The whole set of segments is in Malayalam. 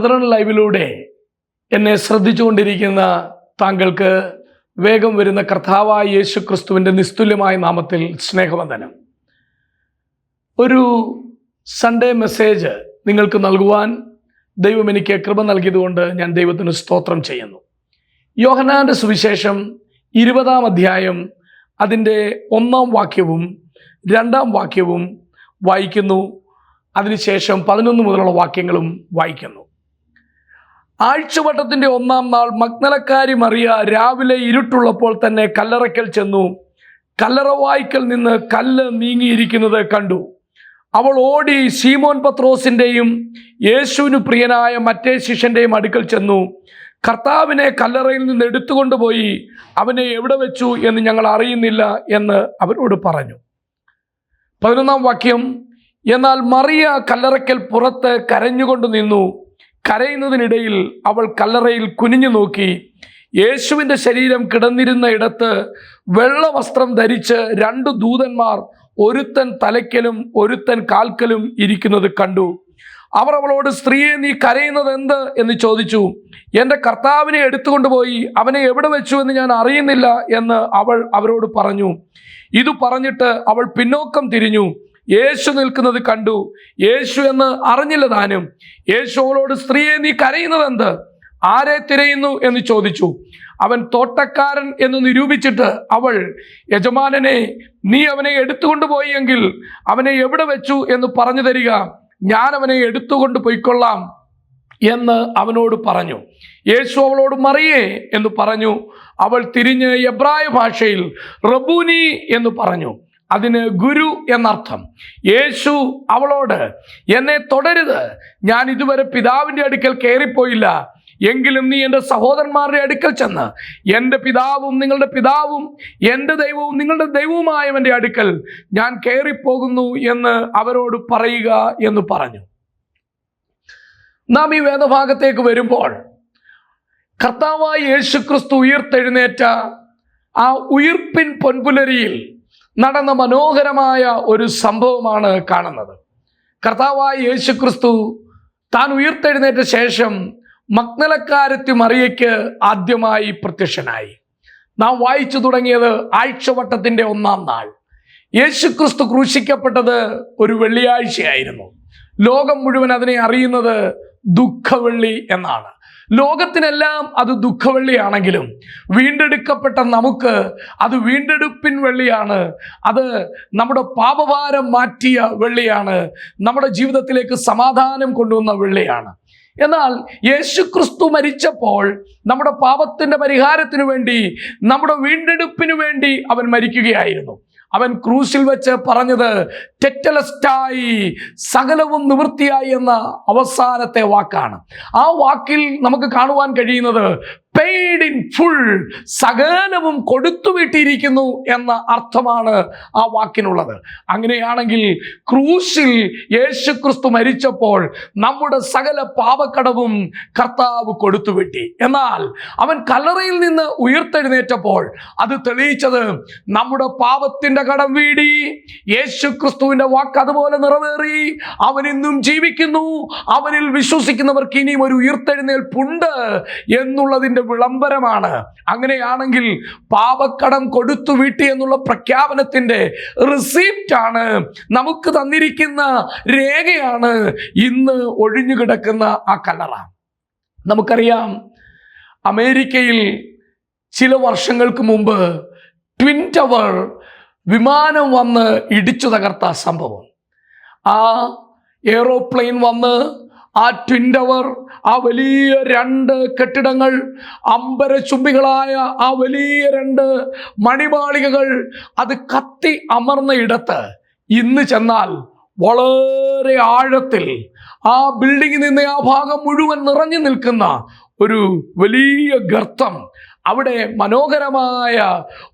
ബ്രദറൻ ലൈവിലൂടെ എന്നെ ശ്രദ്ധിച്ചുകൊണ്ടിരിക്കുന്ന താങ്കൾക്ക് വേഗം വരുന്ന കർത്താവായ യേശു ക്രിസ്തുവിന്റെ നിസ്തുല്യമായ നാമത്തിൽ സ്നേഹവന്ദനം. ഒരു സൺഡേ മെസ്സേജ് നിങ്ങൾക്ക് നൽകുവാൻ ദൈവം എനിക്ക് കൃപ നൽകിയതുകൊണ്ട് ഞാൻ ദൈവത്തിന് സ്തോത്രം ചെയ്യുന്നു. യോഹനാന്റെ സുവിശേഷം ഇരുപതാം അധ്യായം അതിന്റെ ഒന്നാം വാക്യവും രണ്ടാം വാക്യവും വായിക്കുന്നു. അതിനുശേഷം പതിനൊന്ന് മുതലുള്ള വാക്യങ്ങളും വായിക്കുന്നു. ആഴ്ചവട്ടത്തിന്റെ ഒന്നാം നാൾ മഗ്നലക്കാരി മറിയ രാവിലെ ഇരുട്ടുള്ളപ്പോൾ തന്നെ കല്ലറയ്ക്കൽ ചെന്നു. കല്ലറവായ്ക്കൽ നിന്ന് കല്ല് നീങ്ങിയിരിക്കുന്നത് കണ്ടു. അവൾ ഓടി സീമോൻ പത്രോസിന്റെയും യേശുവിന് പ്രിയനായ മറ്റേ ശിഷ്യന്റെയും അടുക്കൽ ചെന്നു. കർത്താവിനെ കല്ലറയിൽ നിന്ന് എടുത്തുകൊണ്ടുപോയി അവനെ എവിടെ വെച്ചു എന്ന് ഞങ്ങൾ അറിയുന്നില്ല എന്ന് അവരോട് പറഞ്ഞു. പതിനൊന്നാം വാക്യം എന്നാൽ മറിയ കല്ലറയ്ക്കൽ പുറത്ത് കരഞ്ഞുകൊണ്ട് നിന്നു. കരയുന്നതിനിടയിൽ അവൾ കല്ലറയിൽ കുനിഞ്ഞു നോക്കി. യേശുവിന്റെ ശരീരം കിടന്നിരുന്ന ഇടത്ത് വെള്ള വസ്ത്രം ധരിച്ച് രണ്ട് ദൂതന്മാർ ഒരുത്തൻ തലയ്ക്കലും ഒരുത്തൻ കാൽക്കലും ഇരിക്കുന്നത് കണ്ടു. അവർ അവളോട് സ്ത്രീയെ നീ കരയുന്നത് എന്ത്? എന്ന് ചോദിച്ചു. എന്റെ കർത്താവിനെ എടുത്തുകൊണ്ടുപോയി അവനെ എവിടെ വെച്ചു എന്ന് ഞാൻ അറിയുന്നില്ല എന്ന് അവൾ അവരോട് പറഞ്ഞു. ഇത് പറഞ്ഞിട്ട് അവൾ പിന്നോക്കം തിരിഞ്ഞു. യേശു നിൽക്കുന്നത് കണ്ടു. യേശു എന്ന് അറിഞ്ഞില്ല താനും. യേശുവിനോട് സ്ത്രീയെ നീ കരയുന്നത് എന്ത്? ആരെ തിരയുന്നു? എന്ന് ചോദിച്ചു. അവൻ തോട്ടക്കാരൻ എന്ന് നിരൂപിച്ചിട്ട് അവൾ യജമാനനെ നീ അവനെ എടുത്തുകൊണ്ടുപോയി എങ്കിൽ അവനെ എവിടെ വെച്ചു എന്ന് പറഞ്ഞു തരിക. ഞാൻ അവനെ എടുത്തുകൊണ്ട് പോയിക്കൊള്ളാം. എന്ന് അവനോട് പറഞ്ഞു. യേശു അവളോട് മറിയേ എന്ന് പറഞ്ഞു. അവൾ തിരിഞ്ഞ് എബ്രായ ഭാഷയിൽ റബൂനി എന്ന് പറഞ്ഞു. അതിന് ഗുരു എന്നർത്ഥം. യേശു അവളോട് എന്നെ തുടരുത്. ഞാൻ ഇതുവരെ പിതാവിന്റെ അടുക്കൽ കയറിപ്പോയില്ല. എങ്കിലും നീ എന്റെ സഹോദരന്മാരുടെ അടുക്കൽ ചെന്ന് എന്റെ പിതാവും നിങ്ങളുടെ പിതാവും എന്റെ ദൈവവും നിങ്ങളുടെ ദൈവവുമായവന്റെ അടുക്കൽ ഞാൻ കയറിപ്പോകുന്നു എന്ന് അവരോട് പറയുക എന്ന് പറഞ്ഞു. നാം ഈ വേദഭാഗത്തേക്ക് വരുമ്പോൾ കർത്താവായ യേശു ക്രിസ്തു ഉയർത്തെഴുന്നേറ്റ ആ ഉയിർപ്പിൻ പൊൻപുലരിയിൽ നടന്ന മനോഹരമായ ഒരു സംഭവമാണ് കാണുന്നത്. കർത്താവായ യേശു ക്രിസ്തു താൻ ഉയർത്തെഴുന്നേറ്റ ശേഷം മഗ്നലക്കാരത്തി മറിയയ്ക്ക് ആദ്യമായി പ്രത്യക്ഷനായി. നാം വായിച്ചു തുടങ്ങിയത് ആഴ്ചവട്ടത്തിന്റെ ഒന്നാം നാൾ. യേശു ക്രിസ്തു ക്രൂശിക്കപ്പെട്ടത് ഒരു വെള്ളിയാഴ്ചയായിരുന്നു. ലോകം മുഴുവൻ അതിനെ അറിയുന്നത് ദുഃഖവെള്ളി എന്നാണ്. ലോകത്തിനെല്ലാം അത് ദുഃഖവെള്ളിയാണെങ്കിലും വീണ്ടെടുക്കപ്പെട്ട നമുക്ക് അത് വീണ്ടെടുപ്പിൻ വെള്ളിയാണ്. അത് നമ്മുടെ പാപഭാരം മാറ്റിയ വെള്ളിയാണ്. നമ്മുടെ ജീവിതത്തിലേക്ക് സമാധാനം കൊണ്ടുവന്ന വെള്ളിയാണ്. എന്നാൽ യേശു ക്രിസ്തു മരിച്ചപ്പോൾ നമ്മുടെ പാപത്തിന്റെ പരിഹാരത്തിനു വേണ്ടി നമ്മുടെ വീണ്ടെടുപ്പിനു വേണ്ടി അവൻ മരിക്കുകയായിരുന്നു. അവൻ ക്രൂശിൽ വെച്ച് പറഞ്ഞത് ടെറ്റലസ്റ്റായി സകലവും നിവൃത്തിയായി എന്ന അവസാനത്തെ വാക്കാണ്. ആ വാക്കിൽ നമുക്ക് കാണുവാൻ കഴിയുന്നത് പെയ്ഡ് ഇൻ ഫുൾ സകലവും കൊടുത്തുവിട്ടിരിക്കുന്നു എന്ന അർത്ഥമാണ് ആ വാക്കിനുള്ളത്. അങ്ങനെയാണെങ്കിൽ ക്രൂശിൽ യേശു ക്രിസ്തു മരിച്ചപ്പോൾ നമ്മുടെ സകല പാപക്കടവും കർത്താവ് കൊടുത്തുവിട്ടി. എന്നാൽ അവൻ കല്ലറയിൽ നിന്ന് ഉയർത്തെഴുന്നേറ്റപ്പോൾ അത് തെളിയിച്ചത് നമ്മുടെ പാപത്തിന്റെ കടം വീടി. യേശു ക്രിസ്തുവിന്റെ വാക്ക് അതുപോലെ നിറവേറി. അവൻ ഇന്നും ജീവിക്കുന്നു. അവനിൽ വിശ്വസിക്കുന്നവർക്ക് ഇനിയും ഒരു ഉയർത്തെഴുന്നേൽപ്പുണ്ട് എന്നുള്ളതിന്റെ വിളംബരമാണ്. അങ്ങനെയാണെങ്കിൽ പാപക്കടം കൊടുത്തു വീട്ടി എന്നുള്ള പ്രഖ്യാപനത്തിന്റെ റിസീപ്റ്റ് ആണ് നമുക്ക് തന്നിരിക്കുന്ന രേഖയാണ് ഇന്ന് ഒഴിഞ്ഞു കിടക്കുന്ന ആ കല്ലറ. നമുക്കറിയാം അമേരിക്കയിൽ ചില വർഷങ്ങൾക്ക് മുമ്പ് ട്വിൻ ടവർ വിമാനം വന്ന് ഇടിച്ചു തകർത്ത സംഭവം. ആ എയ്റോപ്ലെയിൻ വന്ന് ആ ട്വിൻ ടവർ ആ വലിയ രണ്ട് കെട്ടിടങ്ങൾ അമ്പരചുംബികളായ ആ വലിയ രണ്ട് മണിമാളികകൾ അത് കത്തി അമർന്ന ഇടത്ത് ഇന്ന് ചെന്നാൽ വളരെ ആഴത്തിൽ ആ ബിൽഡിങ്ങിൽ നിന്ന് ആ ഭാഗം മുഴുവൻ നിറഞ്ഞു നിൽക്കുന്ന ഒരു വലിയ ഗർത്തം അവിടെ മനോഹരമായ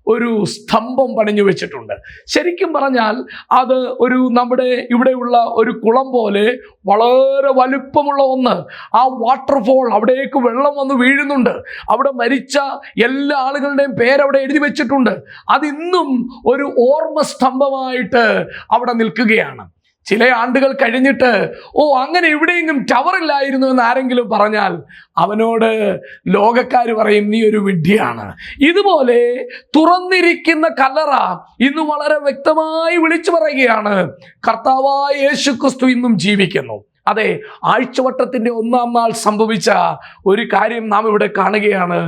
ഒരു സ്തംഭം പണിഞ്ഞു വെച്ചിട്ടുണ്ട്. ശരിക്കും പറഞ്ഞാൽ അത് ഒരു നമ്മുടെ ഇവിടെയുള്ള ഒരു കുളം പോലെ വളരെ വലുപ്പമുള്ള ഒന്ന്. ആ വാട്ടർഫോൾ അവിടേക്ക് വെള്ളം വന്ന് വീഴുന്നുണ്ട്. അവിടെ മരിച്ച എല്ലാ ആളുകളുടെയും പേരവിടെ എഴുതി വെച്ചിട്ടുണ്ട്. അതിന്നും ഒരു ഓർമ്മ സ്തംഭമായിട്ട് അവിടെ നിൽക്കുകയാണ്. ചില ആണ്ടുകൾ കഴിഞ്ഞിട്ട് ഓ അങ്ങനെ എവിടെയെങ്കിലും ടവർ ഇല്ലായിരുന്നു എന്ന് ആരെങ്കിലും പറഞ്ഞാൽ അവനോട് ലോകക്കാർ പറയും നീ ഒരു വിഡ്ഢിയാണ്. ഇതുപോലെ തുറന്നിരിക്കുന്ന കലറ ഇന്ന് വളരെ വ്യക്തമായി വിളിച്ചു പറയുകയാണ്. കർത്താവായ യേശു ക്രിസ്തു ഇന്നും ജീവിക്കുന്നു. അതെ ആഴ്ചവട്ടത്തിന്റെ ഒന്നാം നാൾ സംഭവിച്ച ഒരു കാര്യം നാം ഇവിടെ കാണുകയാണ്.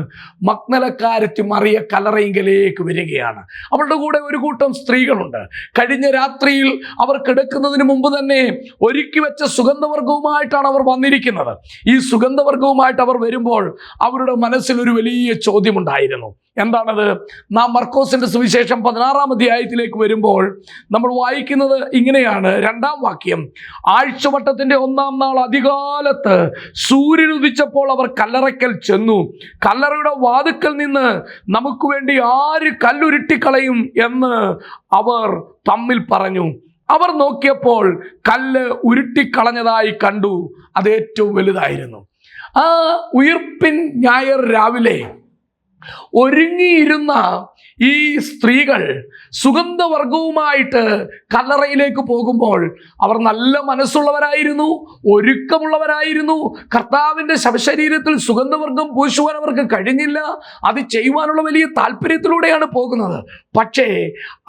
മഗ്നലക്കാരത്തി മറിയ കലറയിങ്കലേക്ക് വരികയാണ്. അവളുടെ കൂടെ ഒരു കൂട്ടം സ്ത്രീകളുണ്ട്. കഴിഞ്ഞ രാത്രിയിൽ അവർ കിടക്കുന്നതിന് മുമ്പ് തന്നെ ഒരുക്കി വെച്ച സുഗന്ധവർഗവുമായിട്ടാണ് അവർ വന്നിരിക്കുന്നത്. ഈ സുഗന്ധവർഗവുമായിട്ട് അവർ വരുമ്പോൾ അവരുടെ മനസ്സിൽ ഒരു വലിയ ചോദ്യമുണ്ടായിരുന്നു. എന്താണത്? നാം മർക്കോസിന്റെ സുവിശേഷം പതിനാറാം അധ്യായത്തിലേക്ക് വരുമ്പോൾ നമ്മൾ വായിക്കുന്നത് ഇങ്ങനെയാണ്. രണ്ടാം വാക്യം ആഴ്ചവട്ടത്തിന്റെ ഒന്നാം നാൾ അധികാലത്ത് സൂര്യൻ ഉദിച്ചപ്പോൾ അവർ കല്ലറയ്ക്കൽ ചെന്നു. കല്ലറയുടെ വാതുക്കൽ നിന്ന് നമുക്ക് വേണ്ടി ആര് കല്ലുരുട്ടിക്കളയും എന്ന് അവർ തമ്മിൽ പറഞ്ഞു. അവർ നോക്കിയപ്പോൾ കല്ല് ഉരുട്ടിക്കളഞ്ഞതായി കണ്ടു. അത് ഏറ്റവും വലുതായിരുന്നു. ആ ഉയർപ്പിൻ ഞായർ രാവിലെ ഒരുങ്ങിയിരുന്ന ഈ സ്ത്രീകൾ സുഗന്ധവർഗവുമായിട്ട് കല്ലറയിലേക്ക് പോകുമ്പോൾ അവർ നല്ല മനസ്സുള്ളവരായിരുന്നു ഒരുക്കമുള്ളവരായിരുന്നു. കർത്താവിന്റെ ശവശരീരത്തിൽ സുഗന്ധവർഗം പൂശുവാൻ അവർക്ക് കഴിഞ്ഞില്ല. അത് ചെയ്യുവാനുള്ള വലിയ താല്പര്യത്തിലൂടെയാണ് പോകുന്നത്. പക്ഷേ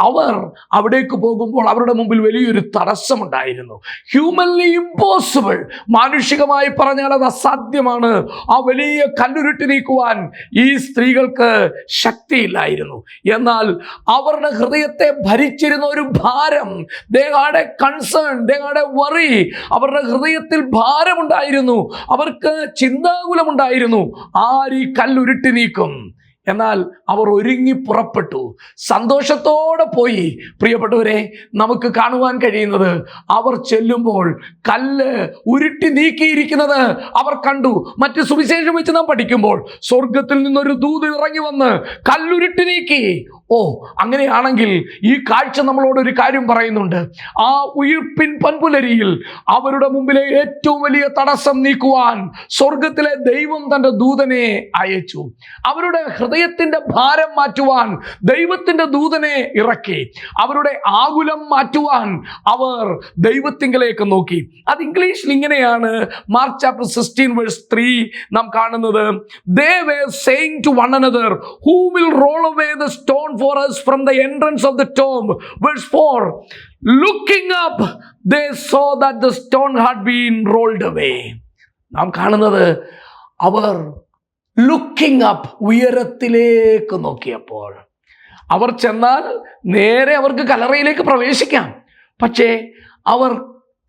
അവർ അവിടേക്ക് പോകുമ്പോൾ അവരുടെ മുമ്പിൽ വലിയൊരു തടസ്സമുണ്ടായിരുന്നു. ഹ്യൂമൻലി ഇമ്പോസിബിൾ മാനുഷികമായി പറഞ്ഞാൽ അത് അസാധ്യമാണ്. ആ വലിയ കല്ലുരുട്ടി നീക്കുവാൻ ഈ സ്ത്രീകൾക്ക് ശക്തിയില്ലായിരുന്നു. എന്നാൽ അവരുടെ ഹൃദയത്തെ ഭരിച്ചിരുന്ന ഒരു ഭാരം ദേഹാടെ കൺസേൺ ദേഹാടെ വറി അവരുടെ ഹൃദയത്തിൽ ഭാരമുണ്ടായിരുന്നു. അവർക്ക് ചിന്താകുലമുണ്ടായിരുന്നു. ആര് ഈ കല്ലുരുട്ടി നീക്കും? എന്നാൽ അവർ ഒരുങ്ങി പുറപ്പെട്ടു. സന്തോഷത്തോടെ പോയി. പ്രിയപ്പെട്ടവരെ നമുക്ക് കാണുവാൻ കഴിയുന്നത് അവർ ചെല്ലുമ്പോൾ കല്ല് ഉരുട്ടി നീക്കിയിരിക്കുന്നത് അവർ കണ്ടു. മറ്റ് സുവിശേഷം വെച്ച് നാം പഠിക്കുമ്പോൾ സ്വർഗത്തിൽ നിന്നൊരു ദൂത് ഇറങ്ങി വന്ന് കല്ലുരുട്ടി നീക്കി. ഓ അങ്ങനെയാണെങ്കിൽ ഈ കാഴ്ച നമ്മളോട് ഒരു കാര്യം പറയുന്നുണ്ട്. ആ ഉയിർപ്പിൻ പൻപുലരിയിൽ അവരുടെ മുമ്പിലെ ഏറ്റവും വലിയ തടസ്സം നീക്കുവാൻ സ്വർഗത്തിലെ ദൈവം തന്റെ ദൂതനെ അയച്ചു. അവരുടെ ഹൃദയത്തിന്റെ ഭാരം മാറ്റുവാൻ ദൈവത്തിന്റെ ദൂതനെ ഇറക്കി. അവരുടെ ആകുലം മാറ്റുവാൻ അവർ ദൈവത്തിങ്കലേക്ക് നോക്കി. അത് ഇംഗ്ലീഷിൽ ഇങ്ങനെയാണ്. Mark chapter sixteen verse three നാം കാണുന്നത്. They were saying to one another who will roll away the stone for us from the entrance of the tomb verse four looking up they saw that the stone had been rolled away നാം കാണുന്നത് അവർ ലുക്കിംഗ് അപ്പ് ഉയരത്തിലേക്ക് നോക്കിയപ്പോൾ. അവർ ചെന്നാൽ നേരെ അവർക്ക് കലറയിലേക്ക് പ്രവേശിക്കാം. പക്ഷേ അവർ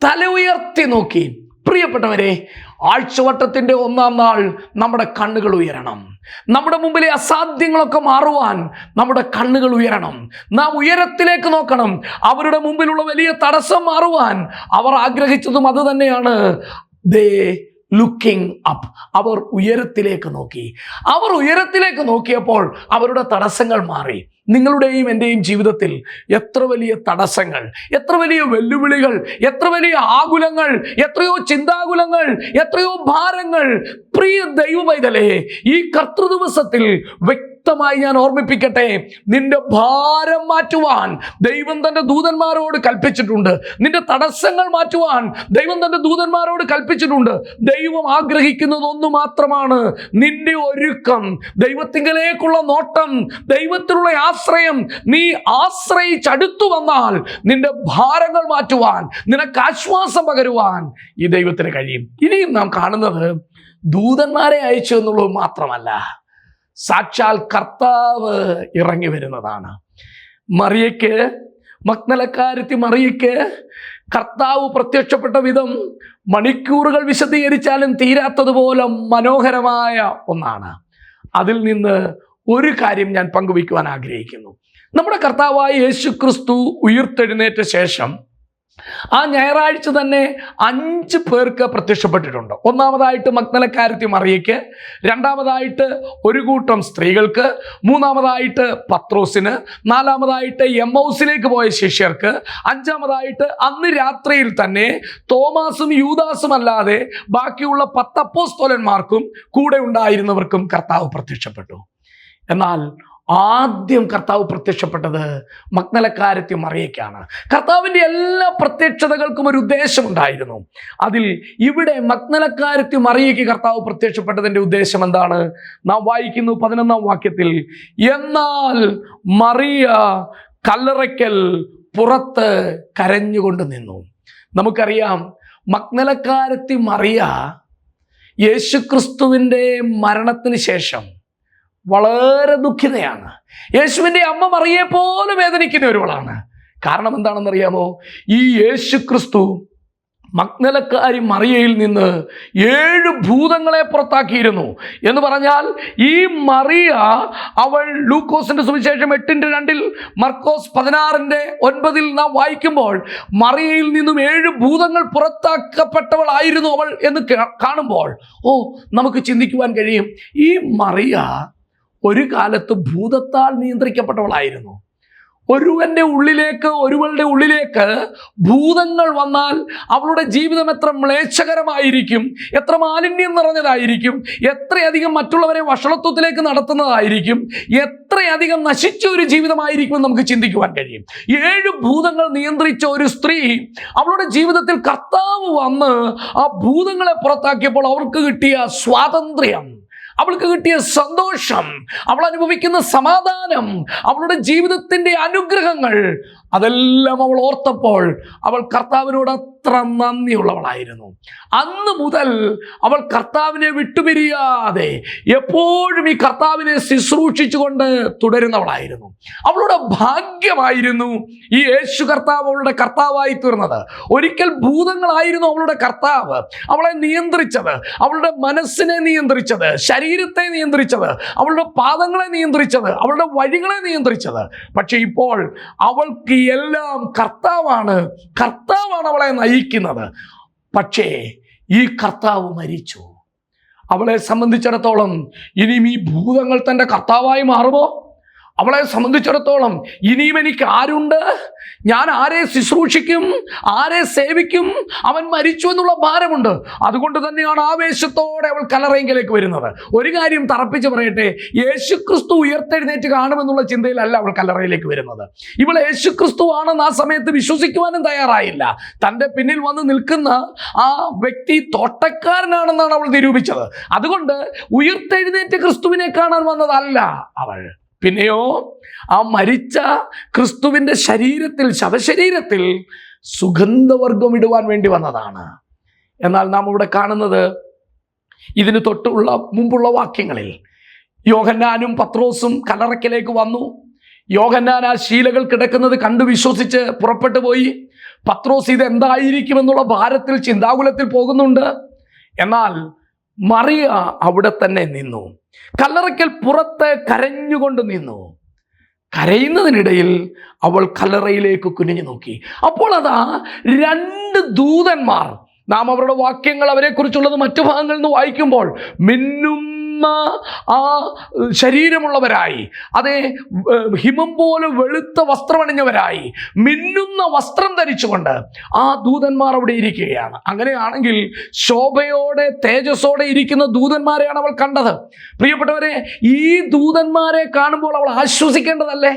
തല ഉയർത്തി നോക്കി. പ്രിയപ്പെട്ടവരെ ആഴ്ചവട്ടത്തിന്റെ ഒന്നാം നാൾ നമ്മുടെ കണ്ണുകൾ ഉയരണം. നമ്മുടെ മുമ്പിലെ അസാധ്യങ്ങളൊക്കെ മാറുവാൻ നമ്മുടെ കണ്ണുകൾ ഉയരണം. നാം ഉയരത്തിലേക്ക് നോക്കണം. അവരുടെ മുമ്പിലുള്ള വലിയ തടസ്സം മാറുവാൻ അവർ ആഗ്രഹിച്ചതും അത് തന്നെയാണ്. ദേ ലുക്കിംഗ് അപ്പ് അവർ ഉയരത്തിലേക്ക് നോക്കി. അവർ ഉയരത്തിലേക്ക് നോക്കിയപ്പോൾ അവരുടെ തടസ്സങ്ങൾ മാറി. നിങ്ങളുടെയും എന്റെയും ജീവിതത്തിൽ എത്ര വലിയ തടസ്സങ്ങൾ എത്ര വലിയ വെല്ലുവിളികൾ എത്ര വലിയ ആകുലങ്ങൾ എത്രയോ ചിന്താകുലങ്ങൾ എത്രയോ ഭാരങ്ങൾ പ്രിയ ദൈവമൈതലേ ഈ കർത്തൃദിവസത്തിൽ വ്യക്തമായി ഞാൻ ഓർമ്മിപ്പിക്കട്ടെ നിന്റെ ഭാരം മാറ്റുവാൻ ദൈവം തന്റെ ദൂതന്മാരോട് കൽപ്പിച്ചിട്ടുണ്ട്. നിന്റെ തടസ്സങ്ങൾ മാറ്റുവാൻ ദൈവം തന്റെ ദൂതന്മാരോട് കൽപ്പിച്ചിട്ടുണ്ട്. ദൈവം ആഗ്രഹിക്കുന്നത് ഒന്ന് മാത്രമാണ് നിന്റെ ഒരുക്കം ദൈവത്തിങ്കലേക്കുള്ള നോട്ടം ദൈവത്തിലുള്ള ആശ്രയം നീ ആശ്രയിച്ചടുത്തു വന്നാൽ നിന്റെ ഭാരങ്ങൾ മാറ്റുവാൻ നിനക്ക് ആശ്വാസം പകരുവാൻ ഈ ദൈവത്തിന് കഴിയും. ഇനിയും നാം കാണുന്നത് ദൂതന്മാരെ അയച്ചു എന്നുള്ളത് മാത്രമല്ല സാക്ഷാൽ കർത്താവ് ഇറങ്ങി വരുന്നതാണ്. മറിയയ്ക്ക് മഗ്നലക്കാരത്തി മറിയയ്ക്ക് കർത്താവ് പ്രത്യക്ഷപ്പെട്ട വിധം മണിക്കൂറുകൾ വിശദീകരിച്ചാലും തീരാത്തതുപോലെ മനോഹരമായ ഒന്നാണ്. അതിൽ നിന്ന് ഒരു കാര്യം ഞാൻ പങ്കുവയ്ക്കുവാൻ ആഗ്രഹിക്കുന്നു. നമ്മുടെ കർത്താവായ യേശു ക്രിസ്തു ഉയർത്തെഴുന്നേറ്റ ശേഷം ആ ഞായറാഴ്ച തന്നെ അഞ്ച് പേർക്ക് പ്രത്യക്ഷപ്പെട്ടിട്ടുണ്ട്. ഒന്നാമതായിട്ട് മഗ്നലക്കാരത്തി മറിയയ്ക്ക് രണ്ടാമതായിട്ട് ഒരു കൂട്ടം സ്ത്രീകൾക്ക് മൂന്നാമതായിട്ട് പത്രോസിന് നാലാമതായിട്ട് എം ഹൗസിലേക്ക് പോയ ശിഷ്യർക്ക് അഞ്ചാമതായിട്ട് അന്ന് രാത്രിയിൽ തന്നെ തോമാസും യൂദാസും അല്ലാതെ ബാക്കിയുള്ള പത്തപ്പോസ്തോലന്മാർക്കും കൂടെ ഉണ്ടായിരുന്നവർക്കും കർത്താവ് പ്രത്യക്ഷപ്പെട്ടു. എന്നാൽ ആദ്യം കർത്താവ് പ്രത്യക്ഷപ്പെട്ടത് മഗ്നലക്കാരത്തി മറിയയ്ക്കാണ്. കർത്താവിന്റെ എല്ലാ പ്രത്യക്ഷതകൾക്കും ഒരു ഉദ്ദേശമുണ്ടായിരുന്നു. അതിൽ ഇവിടെ മഗ്നലക്കാരത്തി മറിയയ്ക്ക് കർത്താവ് പ്രത്യക്ഷപ്പെട്ടതിന്റെ ഉദ്ദേശം എന്താണ്? നാം വായിക്കുന്നു പതിനൊന്നാം വാക്യത്തിൽ എന്നാൽ മറിയ കല്ലറയ്ക്കൽ പുറത്ത് കരഞ്ഞുകൊണ്ട് നിന്നു. നമുക്കറിയാം മഗ്നലക്കാരത്തി മറിയ യേശുക്രിസ്തുവിന്റെ മരണത്തിന് ശേഷം വളരെ ദുഃഖിതയാണ്. യേശുവിന്റെ അമ്മ മറിയെ പോലെ വേദനിക്കുന്ന ഒരുവളാണ്. കാരണം എന്താണെന്നറിയാമോ? ഈ യേശു ക്രിസ്തു മഗ്നലക്കാരി മറിയയിൽ നിന്ന് ഏഴ് ഭൂതങ്ങളെ പുറത്താക്കിയിരുന്നു. എന്ന് പറഞ്ഞാൽ ഈ മറിയ അവൾ ലൂക്കോസിന്റെ സുവിശേഷം എട്ടിന്റെ രണ്ടിൽ മർക്കോസ് പതിനാറിന്റെ ഒൻപതിൽ നാം വായിക്കുമ്പോൾ മറിയയിൽ നിന്നും ഏഴ് ഭൂതങ്ങൾ പുറത്താക്കപ്പെട്ടവളായിരുന്നു അവൾ എന്ന് കാണുമ്പോൾ ഓ നമുക്ക് ചിന്തിക്കുവാൻ കഴിയും. ഈ മറിയ ഒരു കാലത്ത് ഭൂതത്താൽ നിയന്ത്രിക്കപ്പെട്ടവളായിരുന്നു. ഒരുവന്റെ ഉള്ളിലേക്ക് ഒരുവളുടെ ഉള്ളിലേക്ക് ഭൂതങ്ങൾ വന്നാൽ അവളുടെ ജീവിതം എത്ര മ്ലേച്ഛകരമായിരിക്കും എത്ര മാലിന്യം നിറഞ്ഞതായിരിക്കും എത്രയധികം മറ്റുള്ളവരെ വഷളത്വത്തിലേക്ക് നടത്തുന്നതായിരിക്കും എത്രയധികം നശിച്ച ഒരു ജീവിതമായിരിക്കും നമുക്ക് ചിന്തിക്കുവാൻ കഴിയും. ഏഴ് ഭൂതങ്ങൾ നിയന്ത്രിച്ച ഒരു സ്ത്രീ അവളുടെ ജീവിതത്തിൽ കർത്താവ് വന്ന് ആ ഭൂതങ്ങളെ പുറത്താക്കിയപ്പോൾ അവർക്ക് കിട്ടിയ സ്വാതന്ത്ര്യം. അവൾക്ക് കിട്ടിയ സന്തോഷം അവൾ അനുഭവിക്കുന്ന സമാധാനം അവളുടെ ജീവിതത്തിന്റെ അനുഗ്രഹങ്ങൾ അതെല്ലാം അവൾ ഓർത്തപ്പോൾ അവൾ കർത്താവിനോട് അത്ര നന്ദിയുള്ളവളായിരുന്നു. അന്ന് മുതൽ അവൾ കർത്താവിനെ വിട്ടുപിരിയാതെ എപ്പോഴും ഈ കർത്താവിനെ ശുശ്രൂഷിച്ചുകൊണ്ട് തുടരുന്നവളായിരുന്നു. അവളുടെ ഭാഗ്യമായിരുന്നു ഈ യേശു കർത്താവ് അവളുടെ കർത്താവായി തീർന്നത്. ഒരിക്കൽ ഭൂതങ്ങളായിരുന്നു അവളുടെ കർത്താവ്. അവളെ നിയന്ത്രിച്ചത്. അവളുടെ മനസ്സിനെ നിയന്ത്രിച്ചത്. ശരീരത്തെ നിയന്ത്രിച്ചത്. അവളുടെ പാദങ്ങളെ നിയന്ത്രിച്ചത്. അവളുടെ വഴികളെ നിയന്ത്രിച്ചത്. പക്ഷെ ഇപ്പോൾ അവൾക്ക് എല്ലാം കർത്താവാണ്. കർത്താവാണ് അവളെ നയിക്കുന്നത് പക്ഷേ ഈ കർത്താവ് മരിച്ചു. അവളെ സംബന്ധിച്ചിടത്തോളം ഇനിയും ഈ ഭൂതങ്ങൾ തന്റെ കർത്താവായി മാറുമോ? അവളെ സംബന്ധിച്ചിടത്തോളം ഇനിയും എനിക്ക് ആരുണ്ട്? ഞാൻ ആരെ ശുശ്രൂഷിക്കും? ആരെ സേവിക്കും? അവൻ മരിച്ചു എന്നുള്ള ഭാരമുണ്ട്. അതുകൊണ്ട് തന്നെയാണ് ആവേശത്തോടെ അവൾ കലറയെങ്കിലേക്ക് വരുന്നത്. ഒരു കാര്യം തറപ്പിച്ച് പറയട്ടെ. യേശുക്രിസ്തു ഉയർത്തെഴുന്നേറ്റ് കാണുമെന്നുള്ള ചിന്തയിലല്ല അവൾ കലറയിലേക്ക് വരുന്നത്. ഇവൾ യേശുക്രിസ്തു ആണെന്ന് ആ സമയത്ത് വിശ്വസിക്കുവാനും തയ്യാറായില്ല. തന്റെ പിന്നിൽ വന്ന് നിൽക്കുന്ന ആ വ്യക്തി തോട്ടക്കാരനാണെന്നാണ് അവൾ നിരൂപിച്ചത്. അതുകൊണ്ട് ഉയർത്തെഴുന്നേറ്റ് ക്രിസ്തുവിനെ കാണാൻ വന്നതല്ല അവൾ. പിന്നെയോ ആ മരിച്ച ക്രിസ്തുവിന്റെ ശരീരത്തിൽ ശവശരീരത്തിൽ സുഗന്ധവർഗം ഇടുവാൻ വേണ്ടി വന്നതാണ്. എന്നാൽ നാം ഇവിടെ കാണുന്നത് ഇതിന് തൊട്ടുള്ള മുമ്പുള്ള വാക്യങ്ങളിൽ. യോഹന്നാനും പത്രോസും കലറക്കിലേക്ക് വന്നു. യോഹന്നാൻ ആ ശീലകൾ കിടക്കുന്നത് കണ്ടു വിശ്വസിച്ച് പുറപ്പെട്ടു പോയി. പത്രോസ് ഇത് എന്തായിരിക്കുമെന്നുള്ള ഭാരത്തിൽ ചിന്താകുലത്തിൽ പോകുന്നുണ്ട്. എന്നാൽ മറിയ അവിടെ തന്നെ നിന്നു. കല്ലറയ്ക്കൽ പുറത്ത് കരഞ്ഞുകൊണ്ട് നിന്നു. കരയുന്നതിനിടയിൽ അവൾ കല്ലറയിലേക്ക് കുനിഞ്ഞു നോക്കി. അപ്പോൾ അതാ രണ്ട് ദൂതന്മാർ. നാം അവരുടെ വാക്യങ്ങൾ അവരെക്കുറിച്ചുള്ളത് മറ്റു ഭാഗങ്ങളിൽ നിന്ന് വായിക്കുമ്പോൾ മിന്നുന്ന ആ ശരീരമുള്ളവരായി. അതെ ഹിമം പോലെ വെളുത്ത വസ്ത്രമണിഞ്ഞവരായി. മിന്നുന്ന വസ്ത്രം ധരിച്ചുകൊണ്ട് ആ ദൂതന്മാർ അവിടെ ഇരിക്കുകയാണ്. അങ്ങനെയാണെങ്കിൽ ശോഭയോടെ തേജസ്സോടെ ഇരിക്കുന്ന ദൂതന്മാരെയാണ് അവൾ കണ്ടത്. പ്രിയപ്പെട്ടവരെ ഈ ദൂതന്മാരെ കാണുമ്പോൾ അവൾ ആശ്വസിക്കേണ്ടതല്ലേ?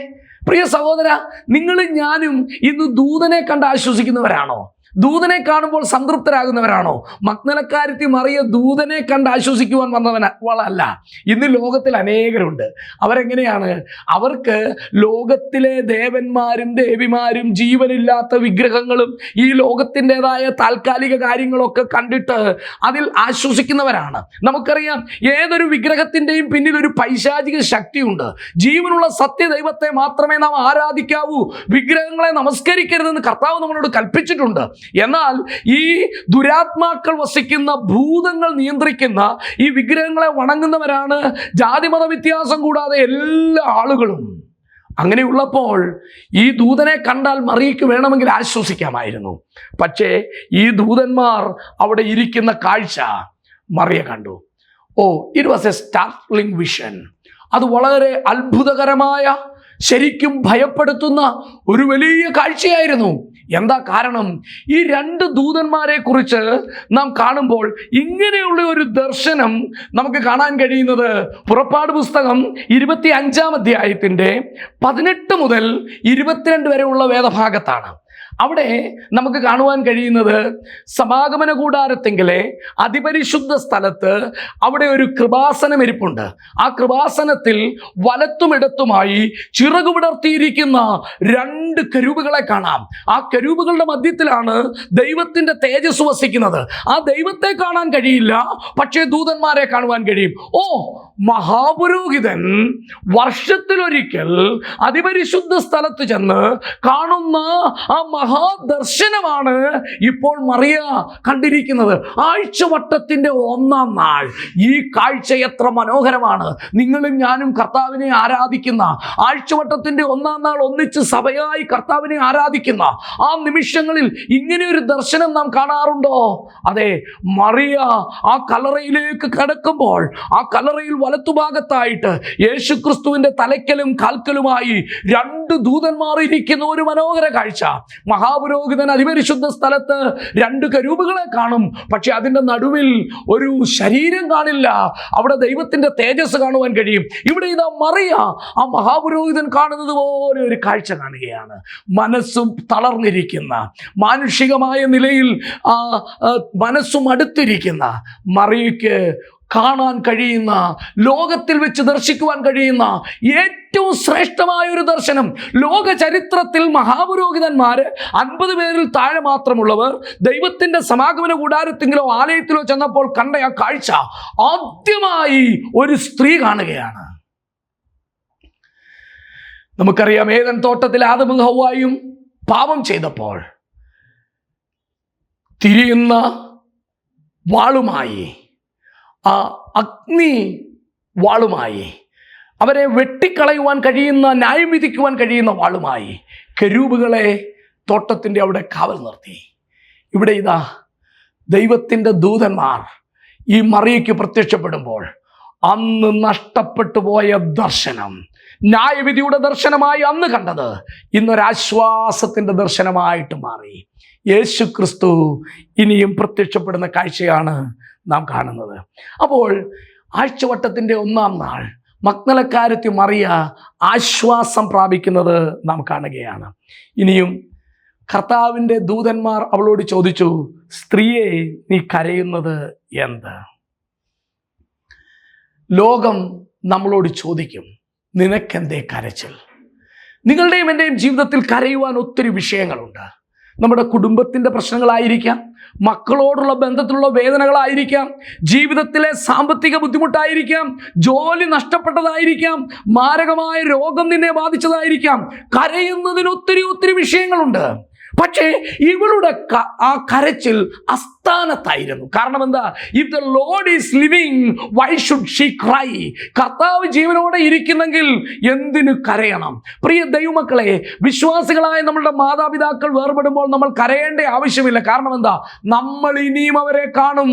പ്രിയ സഹോദര നിങ്ങളും ഞാനും ഇന്ന് ദൂതനെ കണ്ട് ആശ്വസിക്കുന്നവരാണോ? ദൂതനെ കാണുമ്പോൾ സംതൃപ്തരാകുന്നവരാണോ? മഗ്നലക്കാരത്തി മറിയ ദൂതനെ കണ്ട് ആശ്വസിക്കുവാൻ വന്നവൻ വളല്ല ഇന്ന് ലോകത്തിൽ അനേകരുണ്ട്. അവരെങ്ങനെയാണ്? അവർക്ക് ലോകത്തിലെ ദേവന്മാരും ദേവിമാരും ജീവനില്ലാത്ത വിഗ്രഹങ്ങളും ഈ ലോകത്തിന്റെതായ താൽക്കാലിക കാര്യങ്ങളൊക്കെ കണ്ടിട്ട് അതിൽ ആശ്വസിക്കുന്നവരാണ്. നമുക്കറിയാം ഏതൊരു വിഗ്രഹത്തിന്റെയും പിന്നിൽ ഒരു പൈശാചിക ശക്തിയുണ്ട്. ജീവനുള്ള സത്യദൈവത്തെ മാത്രമേ നാം ആരാധിക്കാവൂ. വിഗ്രഹങ്ങളെ നമസ്കരിക്കരുതെന്ന് കർത്താവ് നമ്മളോട് കൽപ്പിച്ചിട്ടുണ്ട്. എന്നാൽ ഈ ദുരാത്മാക്കൾ വസിക്കുന്ന ഭൂതങ്ങൾ നിയന്ത്രിക്കുന്ന ഈ വിഗ്രഹങ്ങളെ വണങ്ങുന്നവരാണ് ജാതിമത വ്യത്യാസം കൂടാതെ എല്ലാ ആളുകളും. അങ്ങനെയുള്ളപ്പോൾ ഈ ദൂതനെ കണ്ടാൽ മറിയക്ക് വേണമെങ്കിൽ ആശ്വസിക്കാമായിരുന്നു. പക്ഷേ ഈ ദൂതന്മാർ അവിടെ ഇരിക്കുന്ന കാഴ്ച മറിയ കണ്ടു. ഓ it was a startling vision അത് വളരെ അത്ഭുതകരമായ ശരിക്കും ഭയപ്പെടുത്തുന്ന ഒരു വലിയ കാഴ്ചയായിരുന്നു. എന്താ കാരണം? ഈ രണ്ട് ദൂതന്മാരെ കുറിച്ച് നാം കാണുമ്പോൾ ഇങ്ങനെയുള്ള ഒരു ദർശനം നമുക്ക് കാണാൻ കഴിയുന്നത് പുറപ്പാട് പുസ്തകം ഇരുപത്തി അഞ്ചാം അധ്യായത്തിന്റെ പതിനെട്ട് മുതൽ ഇരുപത്തിരണ്ട് വരെയുള്ള വേദഭാഗത്താണ്. അവിടെ നമുക്ക് കാണുവാൻ കഴിയുന്നത് സമാഗമന കൂടാരത്തെങ്കിലെ അതിപരിശുദ്ധ സ്ഥലത്ത് അവിടെ ഒരു കൃപാസനം ഇരിപ്പുണ്ട്. ആ കൃപാസനത്തിൽ വലത്തുമിടത്തുമായി ചിറകു വിടർത്തിയിരിക്കുന്ന രണ്ട് കരൂപുകളെ കാണാം. ആ കരൂപുകളുടെ മധ്യത്തിലാണ് ദൈവത്തിന്റെ തേജസ് വസിക്കുന്നത്. ആ ദൈവത്തെ കാണാൻ കഴിയില്ല പക്ഷേ ദൂതന്മാരെ കാണുവാൻ കഴിയും. ഓ മഹാപുരോഹിതൻ വർഷത്തിലൊരിക്കൽ അതിപരിശുദ്ധ സ്ഥലത്ത് ചെന്ന് കാണുന്ന ആ മഹാദർശനമാണ് ഇപ്പോൾ മറിയ കണ്ടിരിക്കുന്നത്. ആഴ്ചവട്ടത്തിന്റെ ഒന്നാം നാൾ. ഈ കാഴ്ച എത്ര മനോഹരമാണ്. നിങ്ങളും ഞാനും കർത്താവിനെ ആരാധിക്കുന്ന ആഴ്ചവട്ടത്തിന്റെ ഒന്നാം നാൾ ഒന്നിച്ച് സഭയായി കർത്താവിനെ ആരാധിക്കുന്ന ആ നിമിഷങ്ങളിൽ ഇങ്ങനെ ഒരു ദർശനം നാം കാണാറുണ്ടോ? അതെ മറിയ ആ കലറയിലേക്ക് കടക്കുമ്പോൾ ആ കലറയിൽ വലത്തുഭാഗത്തായിട്ട് യേശു ക്രിസ്തുവിന്റെ തലയ്ക്കലും കാൽക്കലുമായി രണ്ട് ദൂതന്മാർ ഇരിക്കുന്ന ഒരു മനോഹര കാഴ്ച. മഹാപുരോഹിതൻ അതിപരിശുദ്ധ സ്ഥലത്ത് രണ്ട് കരൂപുകളെ കാണും. പക്ഷെ അതിന്റെ നടുവിൽ ഒരു ശരീരം കാണില്ല. അവിടെ ദൈവത്തിന്റെ തേജസ് കാണുവാൻ കഴിയും. ഇവിടെ ഇതാ മറിയ ആ മഹാപുരോഹിതൻ കാണുന്നത് പോലെ ഒരു കാഴ്ച കാണുകയാണ്. മനസ്സും തളർന്നിരിക്കുന്ന മാനുഷികമായ നിലയിൽ ആ മനസ്സും അടുത്തിരിക്കുന്ന മറിയയ്ക്ക് കാണാൻ കഴിയുന്ന ലോകത്തിൽ വെച്ച് ദർശിക്കുവാൻ കഴിയുന്ന ഏറ്റവും ശ്രേഷ്ഠമായ ഒരു ദർശനം ലോക ചരിത്രത്തിൽ മഹാപുരോഹിതന്മാര് അൻപത് പേരിൽ താഴെ മാത്രമുള്ളവർ ദൈവത്തിന്റെ സമാഗമന കൂടാരത്തെങ്കിലോ ആലയത്തിലോ ചെന്നപ്പോൾ കണ്ട ആ കാഴ്ച ആദ്യമായി ഒരു സ്ത്രീ കാണുകയാണ്. നമുക്കറിയാം ഏതൻ തോട്ടത്തിൽ ആദമും പാപം ചെയ്തപ്പോൾ തിരിയുന്ന വാളുമായി ആ അഗ്നി വാളുമായി. അവരെ വെട്ടിക്കളയുവാൻ കഴിയുന്ന ന്യായം വിധിക്കുവാൻ കഴിയുന്ന വാളുമായി. കരൂപുകളെ തോട്ടത്തിന്റെ അവിടെ കാവൽ നിർത്തി. ഇവിടെ ഇതാ ദൈവത്തിന്റെ ദൂതന്മാർ ഈ മറിയയ്ക്ക് പ്രത്യക്ഷപ്പെടുമ്പോൾ അന്ന് നഷ്ടപ്പെട്ടു പോയ ദർശനം. ന്യായവിധിയുടെ ദർശനമായി അന്ന് കണ്ടത് ഇന്നൊരാശ്വാസത്തിന്റെ ദർശനമായിട്ട് മാറി. യേശു ക്രിസ്തു ഇനിയും പ്രത്യക്ഷപ്പെടുന്ന കാഴ്ചയാണ് നാം കാണുന്നത്. അപ്പോൾ ആഴ്ചവട്ടത്തിന്റെ ഒന്നാം നാൾ മഗ്നലക്കാരത്തി മറിയ ആശ്വാസം പ്രാപിക്കുന്നത് നാം കാണുകയാണ്. ഇനിയും കർത്താവിന്റെ ദൂതന്മാർ അവളോട് ചോദിച്ചു സ്ത്രീയെ നീ കരയുന്നത് എന്ത്? ലോകം നമ്മളോട് ചോദിക്കും നിനക്കെന്തേ കരച്ചിൽ? നിങ്ങളുടെയും എന്റെയും ജീവിതത്തിൽ കരയുവാൻ ഒത്തിരി വിഷയങ്ങളുണ്ട്. നമ്മുടെ കുടുംബത്തിന്റെ പ്രശ്നങ്ങളായിരിക്കാം മക്കളോടുള്ള ബന്ധത്തിലുള്ള വേദനകളായിരിക്കാം ജീവിതത്തിലെ സാമ്പത്തിക ബുദ്ധിമുട്ടായിരിക്കാം ജോലി നഷ്ടപ്പെട്ടതായിരിക്കാം മാരകമായ രോഗം നിന്നെ ബാധിച്ചതായിരിക്കാം കരയുന്നതിന് ഒത്തിരി ഒത്തിരി വിഷയങ്ങളുണ്ട്. പക്ഷേ ഇവളുടെ ആ കരച്ചിൽ അസ്ഥാനത്തായിരുന്നു. കാരണം എന്താ? If the Lord is living why should she cry കർത്താവ് ജീവനോടെ ഇരിക്കുന്നെങ്കിൽ എന്തിനു കരയണം? പ്രിയ ദൈവമക്കളെ വിശ്വാസികളായ നമ്മളുടെ മാതാപിതാക്കൾ വേർപെടുമ്പോൾ നമ്മൾ കരയേണ്ട ആവശ്യമില്ല. കാരണം എന്താ? നമ്മൾ ഇനിയും അവരെ കാണും.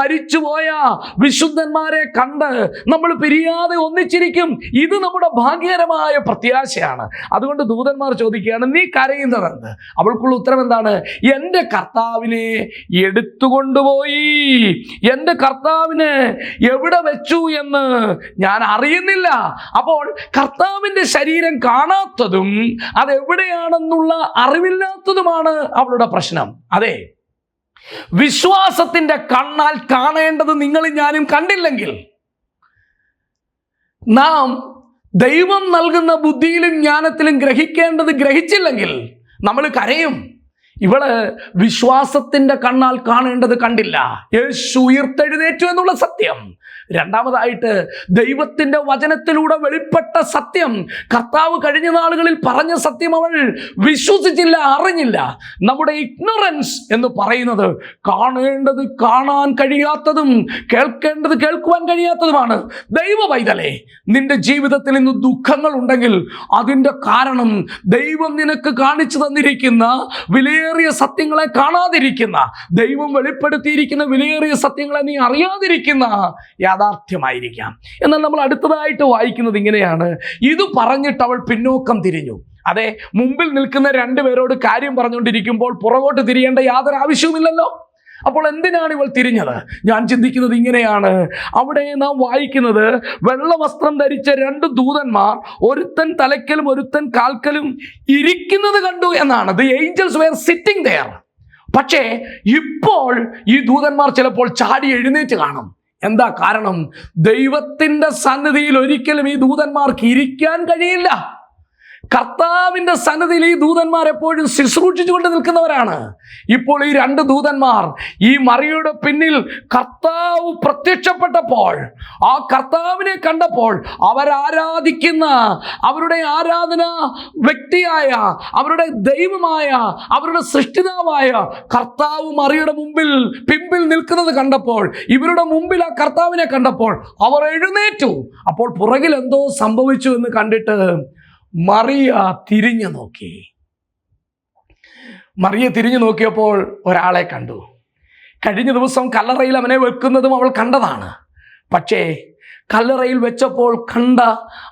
മരിച്ചുപോയ വിശുദ്ധന്മാരെ കണ്ട് നമ്മൾ പിരിയാതെ ഒന്നിച്ചിരിക്കും. ഇത് നമ്മുടെ ഭാഗ്യകരമായ പ്രത്യാശയാണ്. അതുകൊണ്ട് ദൂതന്മാർ ചോദിക്കുകയാണ് നീ കരയുന്നതെന്ന് എന്ത് അവൾക്കുള്ള ഉത്തരം എന്താണ്? എന്റെ കർത്താവിനെ എടുത്തുകൊണ്ടുപോയി. എന്റെ കർത്താവിനെ എവിടെ വെച്ചു എന്ന് ഞാൻ അറിയുന്നില്ല. അപ്പോൾ കർത്താവിന്റെ ശരീരം കാണാത്തതും അതെവിടെയാണെന്നുള്ള അറിവില്ലാത്തതുമാണ് അവളുടെ പ്രശ്നം. അതെ വിശ്വാസത്തിന്റെ കണ്ണാൽ കാണേണ്ടത് നിങ്ങളും ഞാനും കണ്ടില്ലെങ്കിൽ നാം ദൈവം നൽകുന്ന ബുദ്ധിയിലും ജ്ഞാനത്തിലും ഗ്രഹിക്കേണ്ടത് ഗ്രഹിച്ചില്ലെങ്കിൽ നമ്മൾ കരയും. ഇവൾ വിശ്വാസത്തിന്റെ കണ്ണാൽ കാണേണ്ടത് കണ്ടില്ല. യേശു ഉയർത്തെഴുന്നേറ്റു എന്നുള്ള സത്യം. രണ്ടാമതായിട്ട് ദൈവത്തിന്റെ വചനത്തിലൂടെ വെളിപ്പെട്ട സത്യം. കർത്താവ് കഴിഞ്ഞ നാളുകളിൽ പറഞ്ഞ സത്യം അവൾ വിശ്വസിച്ചില്ല അറിഞ്ഞില്ല. നമ്മുടെ ഇഗ്നോറൻസ് എന്ന് പറയുന്നത് കാണേണ്ടത് കാണാൻ കഴിയാത്തതും കേൾക്കേണ്ടത് കേൾക്കുവാൻ കഴിയാത്തതുമാണ്. ദൈവ പൈതലേ നിന്റെ ജീവിതത്തിൽ ഇന്ന് ദുഃഖങ്ങൾ ഉണ്ടെങ്കിൽ അതിന്റെ കാരണം ദൈവം നിനക്ക് കാണിച്ചു തന്നിരിക്കുന്ന വിലയേറിയ സത്യങ്ങളെ കാണാതിരിക്കുന്ന ദൈവം വെളിപ്പെടുത്തിയിരിക്കുന്ന വിലയേറിയ സത്യങ്ങളെ നീ അറിയാതിരിക്കുന്ന യാഥാർത്ഥ്യമായിരിക്കാം. എന്നാൽ നമ്മൾ അടുത്തതായിട്ട് വായിക്കുന്നത് ഇങ്ങനെയാണ്. ഇത് പറഞ്ഞിട്ട് അവൾ പിന്നോക്കം തിരിഞ്ഞു. അതെ മുമ്പിൽ നിൽക്കുന്ന രണ്ടുപേരോട് കാര്യം പറഞ്ഞുകൊണ്ടിരിക്കുമ്പോൾ പുറകോട്ട് തിരിയേണ്ട യാതൊരു ആവശ്യവുമില്ലല്ലോ. അപ്പോൾ എന്തിനാണ് ഇവൾ തിരിഞ്ഞത്? ഞാൻ ചിന്തിക്കുന്നത് ഇങ്ങനെയാണ്. അവിടെ നാം വായിക്കുന്നത് വെള്ള വസ്ത്രം ധരിച്ച രണ്ട് ദൂതന്മാർ ഒരുത്തൻ തലയ്ക്കലും ഒരുത്തൻ കാൽക്കലും ഇരിക്കുന്നത് കണ്ടു എന്നാണ്. The angels were sitting there പക്ഷേ ഇപ്പോൾ ഈ ദൂതന്മാർ ചിലപ്പോൾ ചാടി എഴുന്നേറ്റ് കാണും. എന്താ കാരണം? ദൈവത്തിന്റെ സന്നിധിയിൽ ഒരിക്കലും ഈ ദൂതന്മാർക്ക് ഇരിക്കാൻ കഴിയില്ല. കർത്താവിന്റെ സന്നദ്ധിയിൽ ഈ ദൂതന്മാർ എപ്പോഴും ശുശ്രൂഷിച്ചുകൊണ്ട് നിൽക്കുന്നവരാണ്. ഇപ്പോൾ ഈ രണ്ട് ദൂതന്മാർ ഈ മറിയുടെ പിന്നിൽ കർത്താവ് പ്രത്യക്ഷപ്പെട്ടപ്പോൾ ആ കർത്താവിനെ കണ്ടപ്പോൾ അവരാരാധിക്കുന്ന അവരുടെ ആരാധന വ്യക്തിയായ അവരുടെ ദൈവമായ അവരുടെ സൃഷ്ടിതാവായ കർത്താവ് മറിയുടെ മുമ്പിൽ പിമ്പിൽ നിൽക്കുന്നത് കണ്ടപ്പോൾ ഇവരുടെ മുമ്പിൽ ആ കർത്താവിനെ കണ്ടപ്പോൾ അവർ എഴുന്നേറ്റു. അപ്പോൾ പുറകിൽ എന്തോ സംഭവിച്ചു എന്ന് കണ്ടിട്ട് മറിയ തിരിഞ്ഞു നോക്കി. മറിയ തിരിഞ്ഞു നോക്കിയപ്പോൾ ഒരാളെ കണ്ടു. കഴിഞ്ഞ ദിവസം കല്ലറയിൽ അവനെ വെക്കുന്നതും അവൾ കണ്ടതാണ്. പക്ഷേ കല്ലറയിൽ വെച്ചപ്പോൾ കണ്ട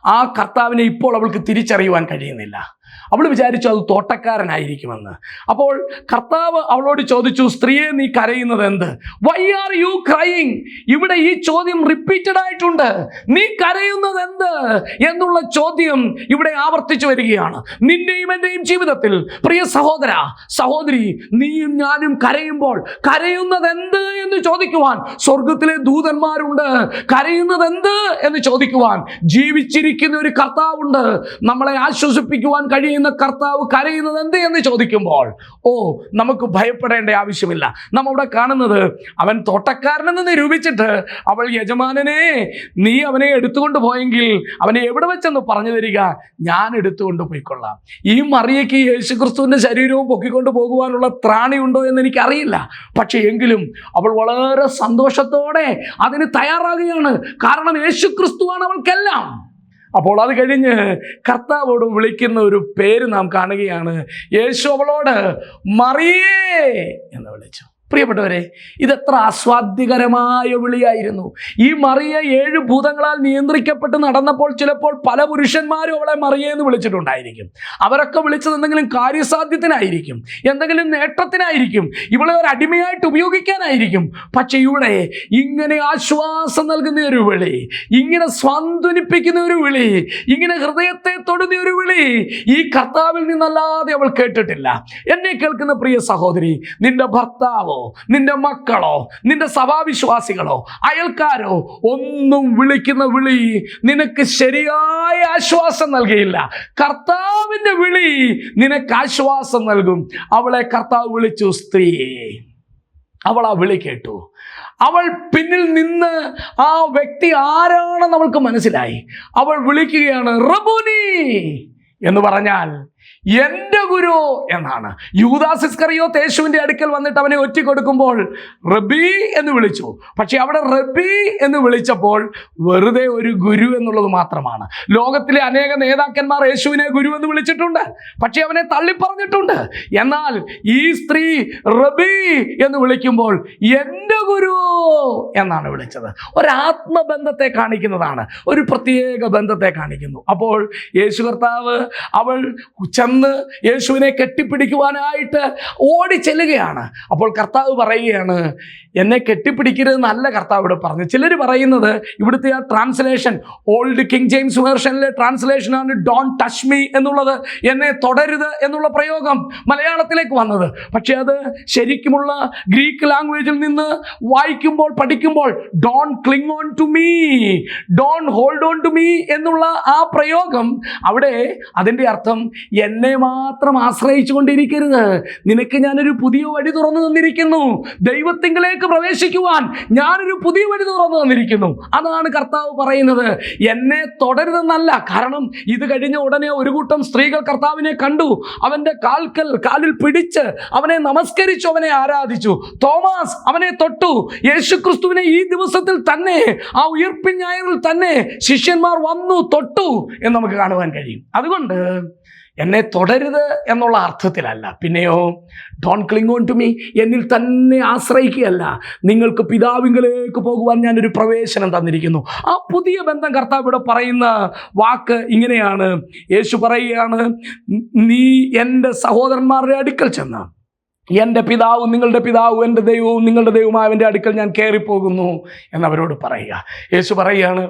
ആ കർത്താവിനെ ഇപ്പോൾ അവൾക്ക് തിരിച്ചറിയുവാൻ കഴിയുന്നില്ല. അവൾ വിചാരിച്ചു അത് തോട്ടക്കാരനായിരിക്കുമെന്ന്. അപ്പോൾ കർത്താവ് അവളോട് ചോദിച്ചു സ്ത്രീയെ നീ കരയുന്നത് എന്ത്? വൈ ആർ യു ക്രൈയിങ് ഇവിടെ ഈ ചോദ്യം റിപ്പീറ്റഡ് ആയിട്ടുണ്ട്. നീ കരയുന്നത് എന്ത്? എന്നുള്ള ചോദ്യം ഇവിടെ ആവർത്തിച്ചു വരികയാണ്. നിന്റെയും എന്റെയും ജീവിതത്തിൽ പ്രിയ സഹോദര സഹോദരി നീയും ഞാനും കരയുമ്പോൾ കരയുന്നത് എന്ത് എന്ന് ചോദിക്കുവാൻ സ്വർഗത്തിലെ ദൂതന്മാരുണ്ട്. കരയുന്നത് എന്ത് എന്ന് ചോദിക്കുവാൻ ജീവിച്ചിരിക്കുന്ന ഒരു കർത്താവുണ്ട്. നമ്മളെ ആശ്വസിപ്പിക്കുവാൻ കഴിയുന്ന കർത്താവ് കരയുന്നത് എന്ത് എന്ന് ചോദിക്കുമ്പോൾ ഓ നമുക്ക് ഭയപ്പെടേണ്ട ആവശ്യമില്ല. നാം അവിടെ കാണുന്നത് അവൻ തോട്ടക്കാരനെന്ന് നിരൂപിച്ചിട്ട് അവൾ യജമാനനെ നീ അവനെ എടുത്തുകൊണ്ട് പോയെങ്കിൽ അവനെ എവിടെ വെച്ചെന്ന് പറഞ്ഞു തരിക? ഞാൻ എടുത്തുകൊണ്ട് പോയിക്കൊള്ളാം. ഈ മറിയയ്ക്ക് യേശുക്രിസ്തുവിന്റെ ശരീരവും പൊക്കിക്കൊണ്ട് പോകുവാനുള്ള ത്രാണിയുണ്ടോ എന്ന് എനിക്കറിയില്ല. പക്ഷേ എങ്കിലും അവൾ വളരെ സന്തോഷത്തോടെ അതിന് തയ്യാറാകുകയാണ്. കാരണം യേശുക്രിസ്തുവാണ് അവൾക്കെല്ലാം. അപ്പോൾ അത് കഴിഞ്ഞ് കർത്താവോട് വിളിക്കുന്ന ഒരു പേര് നാം കാണുകയാണ്. യേശു അവളോട് മറിയേ എന്ന് വിളിച്ചു. പ്രിയപ്പെട്ടവരെ ഇതെത്ര ആസ്വാദ്യകരമായ വിളിയായിരുന്നു. ഈ മറിയ ഏഴ് ഭൂതങ്ങളാൽ നിയന്ത്രിക്കപ്പെട്ട് നടന്നപ്പോൾ ചിലപ്പോൾ പല പുരുഷന്മാരും അവളെ മറിയെന്ന് വിളിച്ചിട്ടുണ്ടായിരിക്കും. അവരൊക്കെ വിളിച്ചത് എന്തെങ്കിലും കാര്യസാധ്യത്തിനായിരിക്കും എന്തെങ്കിലും നേട്ടത്തിനായിരിക്കും ഇവളെ ഒരു അടിമയായിട്ട് ഉപയോഗിക്കാനായിരിക്കും. പക്ഷെ ഇവിടെ ഇങ്ങനെ ആശ്വാസം നൽകുന്ന ഒരു വിളി ഇങ്ങനെ സ്വാന്തനിപ്പിക്കുന്ന ഒരു വിളി ഇങ്ങനെ ഹൃദയത്തെ തൊടുന്ന ഒരു വിളി ഈ കർത്താവിൽ നിന്നല്ലാതെ അവൾ കേട്ടിട്ടില്ല. എന്നെ കേൾക്കുന്ന പ്രിയ സഹോദരി നിന്റെ ഭർത്താവോ നിന്റെ മക്കളോ നിന്റെ സഭാവിശ്വാസികളോ അയൽക്കാരോ ഒന്നും വിളിക്കുന്ന വിളി നിനക്ക് ശരിയായ ആശ്വാസം നൽകിയില്ല. കർത്താവിന്റെ വിളി നിനക്ക് ആശ്വാസം നൽകും. അവളെ കർത്താവ് വിളിച്ചു സ്ത്രീയെ അവൾ ആ വിളി കേട്ടു. അവൾ പിന്നിൽ നിന്ന് ആ വ്യക്തി ആരാണെന്ന് അവൾക്ക് മനസ്സിലായി. അവൾ വിളിക്കുകയാണ് റബുനി എന്ന് പറഞ്ഞാൽ എന്റെ ഗുരു എന്നാണ്. യൂദാസ് ഇസ്കറിയോ തേശുവിന്റെ അടുക്കൽ വന്നിട്ട് അവനെ ഒറ്റിക്കൊടുക്കുമ്പോൾ റബി എന്ന് വിളിച്ചു. പക്ഷെ അവിടെ റബി എന്ന് വിളിച്ചപ്പോൾ വെറുതെ ഒരു ഗുരു എന്നുള്ളത് മാത്രമാണ്. ലോകത്തിലെ അനേക നേതാക്കന്മാർ യേശുവിനെ ഗുരു എന്ന് വിളിച്ചിട്ടുണ്ട്. പക്ഷെ അവനെ തള്ളിപ്പറഞ്ഞിട്ടുണ്ട്. എന്നാൽ ഈ സ്ത്രീ റബി എന്ന് വിളിക്കുമ്പോൾ എന്റെ ഗുരു എന്നാണ് വിളിച്ചത്. ഒരാത്മബന്ധത്തെ കാണിക്കുന്നതാണ്. ഒരു പ്രത്യേക ബന്ധത്തെ കാണിക്കുന്നു. അപ്പോൾ യേശു കർത്താവ് അവൾ ചെന്ന് യേശുവിനെ കെട്ടിപ്പിടിക്കുവാനായിട്ട് ഓടി ചെല്ലുകയാണ് അപ്പോൾ കർത്താവ് പറയുകയാണ് എന്നെ കെട്ടിപ്പിടിക്കരുത് നല്ല കർത്താവ് ഇവിടെ പറഞ്ഞു ചിലർ പറയുന്നത് ഇവിടുത്തെ ആ ട്രാൻസ്ലേഷൻ ഓൾഡ് കിങ് ജെയിംസ് വേർഷനിലെ ട്രാൻസ്ലേഷനാണ് ഡോൺ ടച്ച് മീ എന്നുള്ളത് എന്നെ തുടരുത് എന്നുള്ള പ്രയോഗം മലയാളത്തിലേക്ക് വന്നത്. പക്ഷേ അത് ശരിക്കുമുള്ള ഗ്രീക്ക് ലാംഗ്വേജിൽ നിന്ന് വായിക്കുമ്പോൾ പഠിക്കുമ്പോൾ don't cling on to me don't hold on to me എന്നുള്ള ആ പ്രയോഗം അവിടെ അതിന്റെ അർത്ഥം എന്നെ മാത്രം ആശ്രയിച്ചു കൊണ്ടിരിക്കരുത്. നിനക്ക് ഞാനൊരു പുതിയ വഴി തുറന്നു തന്നിരിക്കുന്നു. ദൈവത്തിങ്കിലേക്ക് പ്രവേശിക്കുവാൻ ഞാനൊരു പുതിയ വഴി തുറന്നു തന്നിരിക്കുന്നു. അതാണ് കർത്താവ് പറയുന്നത്. എന്നെ തുടരുതെന്നല്ല കാരണം ഇത് കഴിഞ്ഞ ഉടനെ ഒരു കൂട്ടം സ്ത്രീകൾ കർത്താവിനെ കണ്ടു. അവന്റെ കാൽക്കൽ കാലിൽ പിടിച്ച് അവനെ നമസ്കരിച്ചു അവനെ ആരാധിച്ചു. തോമസ് അവനെ തൊട്ടു. യേശുക്രിസ്തുവിനെ ഈ ദിവസത്തിൽ തന്നെ ആ ഉയർപ്പിൻ ഞായറിൽ തന്നെ ശിഷ്യന്മാർ വന്നു തൊട്ടു എന്ന് നമുക്ക് കാണുവാൻ കഴിയും. അതുകൊണ്ട് എന്നെ തുടരുത് എന്നുള്ള അർത്ഥത്തിലല്ല. പിന്നെയോ don't cling on to me എന്നിൽ തന്നെ ആശ്രയിക്കുകയല്ല. നിങ്ങൾക്ക് പിതാവിങ്കലേക്ക് പോകുവാൻ ഞാനൊരു പ്രവേശനം തന്നിരിക്കുന്നു. ആ പുതിയ ബന്ധം കർത്താവ് ഇവിടെ പറയുന്ന വാക്ക് ഇങ്ങനെയാണ്. യേശു പറയുകയാണ് നീ എന്റെ സഹോദരന്മാരുടെ അടുക്കൽ ചെന്ന് എന്റെ പിതാവും നിങ്ങളുടെ പിതാവും എന്റെ ദൈവവും നിങ്ങളുടെ ദൈവമാവന്റെ അടുക്കൽ ഞാൻ കയറിപ്പോകുന്നു എന്നവരോട് പറയുക. യേശു പറയുകയാണ്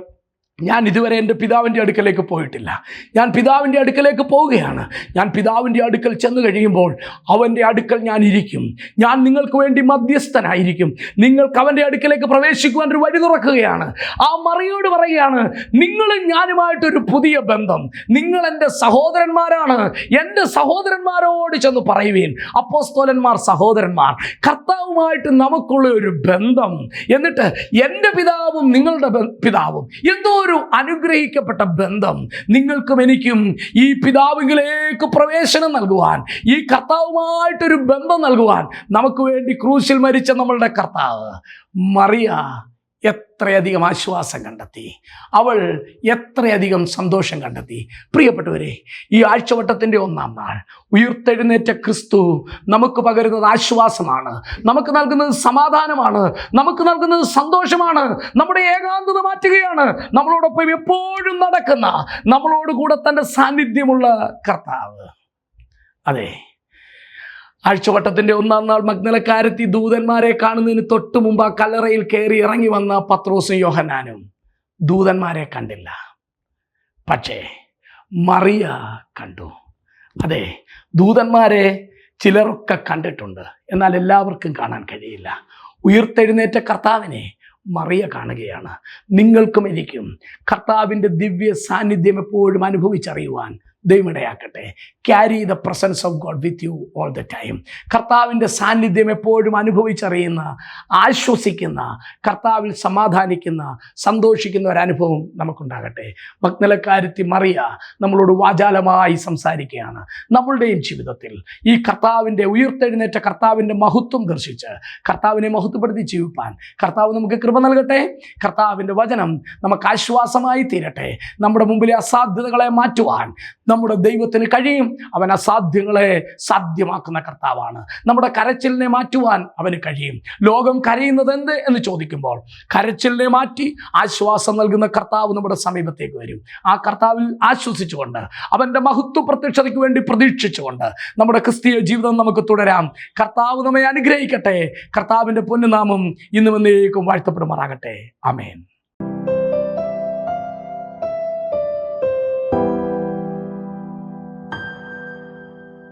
ഞാൻ ഇതുവരെ എന്റെ പിതാവിന്റെ അടുക്കലേക്ക് പോയിട്ടില്ല. ഞാൻ പിതാവിന്റെ അടുക്കലേക്ക് പോവുകയാണ്. ഞാൻ പിതാവിന്റെ അടുക്കൽ ചെന്ന് കഴിയുമ്പോൾ അവന്റെ അടുക്കൽ ഞാൻ ഇരിക്കും. ഞാൻ നിങ്ങൾക്ക് വേണ്ടി മധ്യസ്ഥനായിരിക്കും. നിങ്ങൾക്ക് അവന്റെ അടുക്കലേക്ക് പ്രവേശിക്കുവാൻ ഒരു വഴി തുറക്കുകയാണ്. ആ മറിയോട് പറയുകയാണ് നിങ്ങളും ഞാനുമായിട്ടൊരു പുതിയ ബന്ധം. നിങ്ങൾ എന്റെ സഹോദരന്മാരാണ്. എന്റെ സഹോദരന്മാരോട് ചെന്ന് പറയുവീൻ. അപ്പോസ്തോലന്മാർ സഹോദരന്മാർ കർത്താവുമായിട്ട് നമുക്കുള്ള ഒരു ബന്ധം. എന്നിട്ട് എന്റെ പിതാവും നിങ്ങളുടെ പിതാവും. എന്തോ ഒരു അനുഗ്രഹിക്കപ്പെട്ട ബന്ധം നിങ്ങൾക്കും എനിക്കും ഈ പിതാവിലേക്ക് പ്രവേശനം നൽകുവാൻ ഈ കർത്താവുമായിട്ടൊരു ബന്ധം നൽകുവാൻ നമുക്ക് വേണ്ടി ക്രൂശിൽ മരിച്ച നമ്മളുടെ കർത്താവ് മറിയ എത്രയധികം ആശ്വാസം കണ്ടെത്തി? അവൾ എത്രയധികം സന്തോഷം കണ്ടെത്തി? പ്രിയപ്പെട്ടവരെ ഈ ആഴ്ചവട്ടത്തിന്റെ ഒന്നാം നാൾ ഉയർത്തെഴുന്നേറ്റ ക്രിസ്തു നമുക്ക് പകരുന്നത് ആശ്വാസമാണ് നമുക്ക് നൽകുന്നത് സമാധാനമാണ് നമുക്ക് നൽകുന്നത് സന്തോഷമാണ് നമ്മുടെ ഏകാന്തത മാറ്റുകയാണ്. നമ്മളോടൊപ്പം എപ്പോഴും നടക്കുന്ന നമ്മളോട് കൂടെ തന്റെ സാന്നിധ്യമുള്ള കർത്താവ്. അതെ ആഴ്ചവട്ടത്തിന്റെ ഒന്നാം നാൾ മഗ്നലക്കാരത്തി ദൂതന്മാരെ കാണുന്നതിന് തൊട്ടു മുമ്പ് ആ കല്ലറയിൽ കയറി ഇറങ്ങി വന്ന പത്രോസും യോഹനാനും ദൂതന്മാരെ കണ്ടില്ല. പക്ഷേ മറിയ കണ്ടു. അതെ ദൂതന്മാരെ ചിലരൊക്കെ കണ്ടിട്ടുണ്ട്. എന്നാൽ എല്ലാവർക്കും കാണാൻ കഴിയില്ല. ഉയർത്തെഴുന്നേറ്റ കർത്താവിനെ മറിയ കാണുകയാണ്. നിങ്ങൾക്കും എനിക്കും കർത്താവിന്റെ ദിവ്യ സാന്നിധ്യം എപ്പോഴും അനുഭവിച്ചറിയുവാൻ ദൈവമിടയാക്കട്ടെ. Carry the presence of God with you all the time കർത്താവിന്റെ സാന്നിധ്യം എപ്പോഴും അനുഭവിച്ചറിയുന്ന ആശ്വസിക്കുന്ന കർത്താവിൽ സമാധാനിക്കുന്ന സന്തോഷിക്കുന്ന ഒരു അനുഭവം നമുക്കുണ്ടാകട്ടെ. മഗ്നലക്കാരുത്തി മറിയ നമ്മളോട് വാചാലമായി സംസാരിക്കുകയാണ്. നമ്മളുടെയും ജീവിതത്തിൽ ഈ കർത്താവിന്റെ ഉയർത്തെഴുന്നേറ്റ കർത്താവിന്റെ മഹത്വം ദർശിച്ച് കർത്താവിനെ മഹത്വപ്പെടുത്തി ജീവിപ്പാൻ കർത്താവ് നമുക്ക് കൃപ നൽകട്ടെ. കർത്താവിന്റെ വചനം നമുക്ക് ആശ്വാസമായി തീരട്ടെ. നമ്മുടെ മുമ്പിലെ അസാധ്യതകളെ മാറ്റുവാൻ നമ്മുടെ ദൈവത്തിന് കഴിയും. അവൻ അസാധ്യങ്ങളെ സാധ്യമാക്കുന്ന കർത്താവാണ്. നമ്മുടെ കരച്ചിലിനെ മാറ്റുവാൻ അവന് കഴിയും. ലോകം കരയുന്നത് എന്ത് എന്ന് ചോദിക്കുമ്പോൾ കരച്ചിലിനെ മാറ്റി ആശ്വാസം നൽകുന്ന കർത്താവ് നമ്മുടെ സമീപത്തേക്ക് വരും. ആ കർത്താവിൽ ആശ്വസിച്ചുകൊണ്ട് അവന്റെ മഹത്വ പ്രത്യക്ഷതയ്ക്ക് വേണ്ടി പ്രതീക്ഷിച്ചുകൊണ്ട് നമ്മുടെ ക്രിസ്തീയ ജീവിതം നമുക്ക് തുടരാം. കർത്താവ് നമ്മെ അനുഗ്രഹിക്കട്ടെ. കർത്താവിന്റെ പൊന്നുനാമം ഇന്നും എന്നേക്കും വാഴ്ത്തപ്പെടുമാറാകട്ടെ. അമേൻ